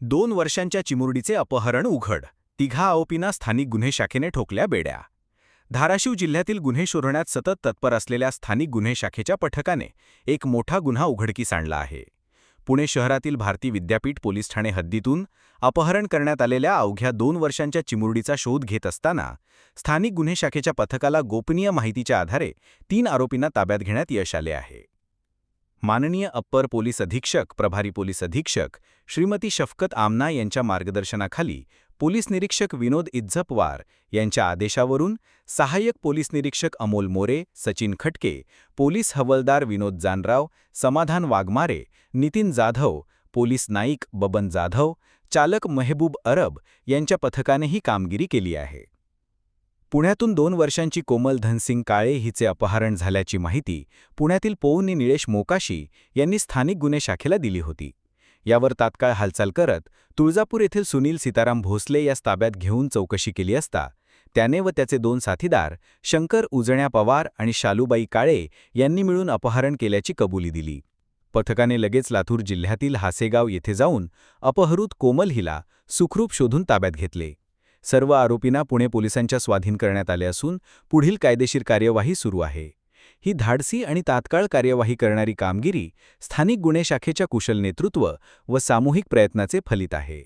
दोन वर्षांच्या चिमुरडीचे अपहरण उघड. तिघा आरोपींना स्थानिक गुन्हे शाखेने ठोकल्या बेड्या. धाराशिव जिल्ह्यातील गुन्हे शोधण्यात सतत तत्पर असलेल्या स्थानिक गुन्हे शाखेच्या पथकाने एक मोठा गुन्हा उघडकीस आणला आहे. पुणे शहरातील भारती विद्यापीठ पोलीस ठाणे हद्दीतून अपहरण करण्यात आलेल्या अवघ्या दोन वर्षांच्या चिमुरडीचा शोध घेत असताना स्थानिक गुन्हे शाखेच्या पथकाला गोपनीय माहितीच्या आधारे तीन आरोपींना ताब्यात घेण्यात यश आले आहे. माननीय अप्पर पोलीस अधीक्षक प्रभारी पोलीस अधीक्षक श्रीमती शफकत आमना यांच्या मार्गदर्शनाखाली पोलीस निरीक्षक विनोद इज्जपवार यांच्या आदेशावरून सहाय्यक पोलीस निरीक्षक अमोल मोरे सचिन खटके पोलीस हवलदार विनोद जानराव समाधान वाघमारे नितीन जाधव पोलीस नाईक बबन जाधव चालक मेहबूब अरब यांच्या पथकाने ही कामगिरी केली आहे. पुण्यातून दोन वर्षांची कोमल धनसिंग काळे हिचे अपहरण झाल्याची माहिती पुण्यातील पौनी निळेश मोकाशी यांनी स्थानिक गुन्हे शाखेला दिली होती. यावर तात्काळ हालचाल करत तुळजापूर येथील सुनील सीताराम भोसले या ताब्यात घेऊन चौकशी केली असता त्याने व त्याचे दोन साथीदार शंकर उजण्या पवार आणि शालूबाई काळे यांनी मिळून अपहरण केल्याची कबुली दिली. पथकाने लगेच लातूर जिल्ह्यातील हासेगाव येथे जाऊन अपहृत कोमल हिला सुखरूप शोधून ताब्यात घेतले. सर्व आरोपींना पुणे पोलिसांच्या स्वाधीन करण्यात आले असून पुढील कायदेशीर कार्यवाही सुरू आहे. ही धाडसी आणि तात्काळ कार्यवाही करणारी कामगिरी स्थानिक गुन्हे शाखेच्या कुशल नेतृत्व व सामूहिक प्रयत्नाचे फलित आहे.